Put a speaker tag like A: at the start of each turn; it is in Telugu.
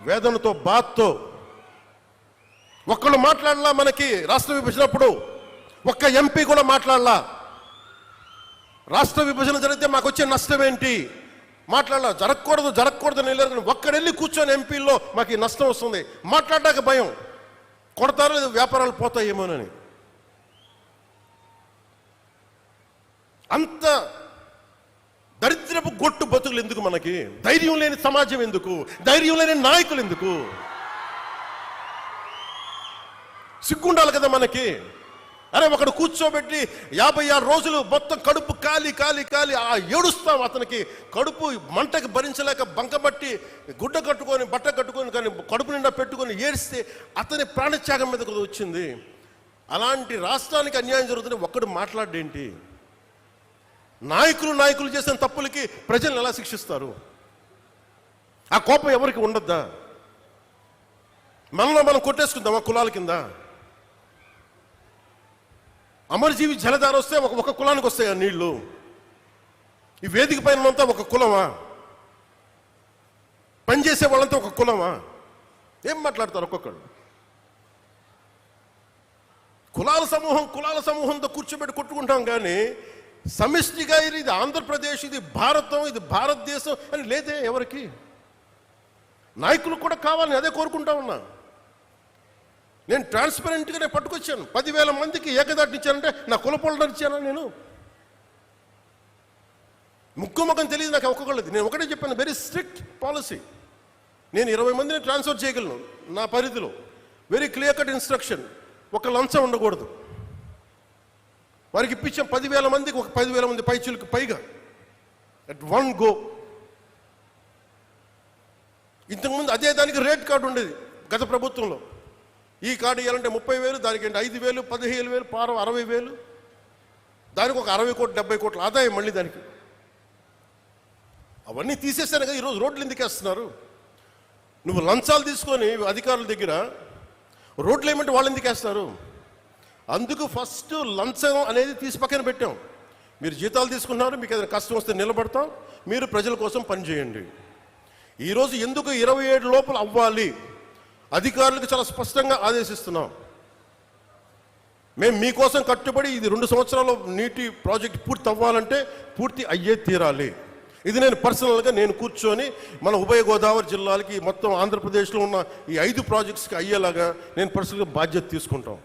A: వేదనతో బాధతో ఒక్కళ్ళు మాట్లాడలా మనకి రాష్ట్ర విభజనప్పుడు. ఒక్క ఎంపీ కూడా మాట్లాడలా. రాష్ట్ర విభజన జరిగితే మాకు వచ్చే నష్టం ఏంటి? మాట్లాడాల. జరగకూడదు జరగకూడదు అని కానీ ఒక్కడెళ్ళి కూర్చొని ఎంపీల్లో మాకు ఈ నష్టం వస్తుంది. మాట్లాడడానికి భయం. కొడతారో లేదు వ్యాపారాలు పోతాయేమోనని. అంత దరిద్రపు గొట్టు బతుకులు ఎందుకు మనకి? ధైర్యం లేని సమాజం ఎందుకు? ధైర్యం లేని నాయకులు ఎందుకు సిగ్గుండాలి కదా మనకి? అరే ఒకడు కూర్చోబెట్టి యాభై ఆరు రోజులు మొత్తం కడుపు కాలి కాలి కాలి ఆ ఏడుస్తాం అతనికి. కడుపు మంటకి భరించలేక బంకబట్టి గుడ్డ కట్టుకొని బట్ట కట్టుకొని కానీ కడుపు నిండా పెట్టుకొని ఏడిస్తే అతని ప్రాణత్యాగం మీద కదా వచ్చింది. అలాంటి రాష్ట్రానికి అన్యాయం జరుగుతుంది ఒక్కడు మాట్లాడేంటి? నాయకులు నాయకులు చేసిన తప్పులకి ప్రజలను ఎలా శిక్షిస్తారు? ఆ కోపం ఎవరికి ఉండద్దా? మనలో మనం కొట్టేసుకుందామా కులాల కింద? అమరజీవి జలధార వస్తే ఒక ఒక కులానికి వస్తాయి ఆ నీళ్ళు? ఈ వేదిక పైన అంతా ఒక కులమా? పనిచేసే వాళ్ళంతా ఒక కులమా? ఏం మాట్లాడతారు ఒక్కొక్కళ్ళు? కులాల సమూహం కులాల సమూహంతో కూర్చోబెట్టి కొట్టుకుంటాం కానీ సమిష్టిగా ఇది ఇది ఆంధ్రప్రదేశ్ ఇది భారతం ఇది భారతదేశం అని లేదే ఎవరికి? నాయకులు కూడా కావాలని అదే కోరుకుంటా ఉన్నా. నేను ట్రాన్స్పరెంట్గా నేను పట్టుకొచ్చాను. పదివేల మందికి ఏకదాటిని నా కులపోళ్ళని ఇచ్చానా నేను? ముక్కు ముఖం తెలియదు నాకు ఒక్కొక్కళ్ళది. నేను ఒకటే చెప్పాను వెరీ స్ట్రిక్ట్ పాలసీ నేను ఇరవై మందిని ట్రాన్స్ఫర్ చేయగలను నా పరిధిలో. వెరీ క్లియర్ కట్ ఇన్స్ట్రక్షన్ ఒక లంచం ఉండకూడదు. వారికి ఇప్పించాం పదివేల మందికి ఒక పదివేల మంది పైచులకు పైగా. అట్ వన్ గో ఇంతకుముందు అదే దానికి రేట్ కార్డు ఉండేది గత ప్రభుత్వంలో. ఈ కార్డు ఇవ్వాలంటే ముప్పై వేలు దానికి ఏంటి ఐదు వేలు పదిహేను వేలు పారం అరవై వేలు. దానికి ఒక అరవై కోట్లు డెబ్బై కోట్ల ఆదాయం మళ్ళీ దానికి. అవన్నీ తీసేసాను కదా ఈరోజు రోడ్లు ఎందుకు వేస్తున్నారు? నువ్వు లంచాలు తీసుకొని అధికారుల దగ్గర రోడ్లు ఏమంటే వాళ్ళు ఎందుకు వేస్తారు? అందుకు ఫస్ట్ లంచం అనేది తీసి పక్కన పెట్టాం. మీరు జీతాలు తీసుకున్నారు మీకు ఏదైనా కష్టం వస్తే నిలబడతాం మీరు ప్రజల కోసం పనిచేయండి ఈరోజు ఎందుకు ఇరవై ఏడు లోపల అవ్వాలి? అధికారులకు చాలా స్పష్టంగా ఆదేశిస్తున్నాం. మేము మీకోసం కట్టుబడి ఇది రెండు సంవత్సరాలు నీటి ప్రాజెక్ట్ పూర్తి అవ్వాలంటే పూర్తి అయ్యే తీరాలి. ఇది నేను పర్సనల్గా నేను కూర్చొని మన ఉభయ గోదావరి జిల్లాలకి మొత్తం ఆంధ్రప్రదేశ్లో ఉన్న ఈ ఐదు ప్రాజెక్ట్స్కి అయ్యేలాగా నేను పర్సనల్గా బాధ్యత తీసుకుంటాం.